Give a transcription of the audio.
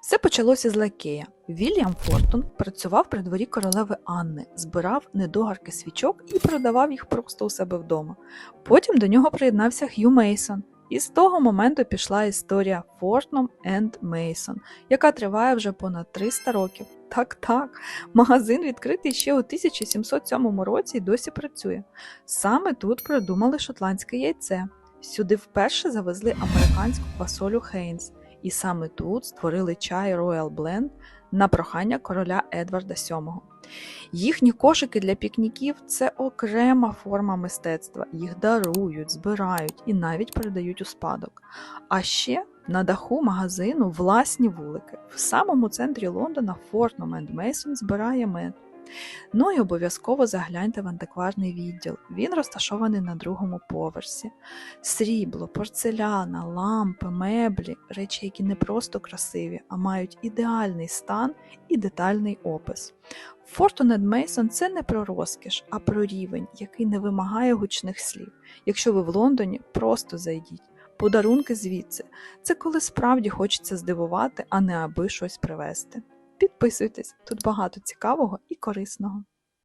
Все почалося з лакея. Вільям Фортон працював при дворі королеви Анни, збирав недогарки свічок і продавав їх просто у себе вдома. Потім до нього приєднався Х'ю Мейсон. І з того моменту пішла історія Фортном енд Мейсон, яка триває вже понад 300 років. Так, так, магазин відкритий ще у 1707 році і досі працює. Саме тут придумали шотландське яйце. Сюди вперше завезли американську фасолю Хейнс, і саме тут створили чай Royal Blend на прохання короля Едварда VII. Їхні кошики для пікніків це окрема форма мистецтва. Їх дарують, збирають і навіть передають у спадок. А ще на даху магазину власні вулики. В самому центрі Лондона Фортнум енд Мейсон збирає мед. Ну і обов'язково загляньте в антикварний відділ. Він розташований на другому поверсі. Срібло, порцеляна, лампи, меблі речі, які не просто красиві, а мають ідеальний стан і детальний опис. Fortune Mason – це не про розкіш, а про рівень, який не вимагає гучних слів. Якщо ви в Лондоні, просто зайдіть. Подарунки звідси це коли справді хочеться здивувати, а не аби щось привезти. Підписуйтесь, тут багато цікавого і корисного.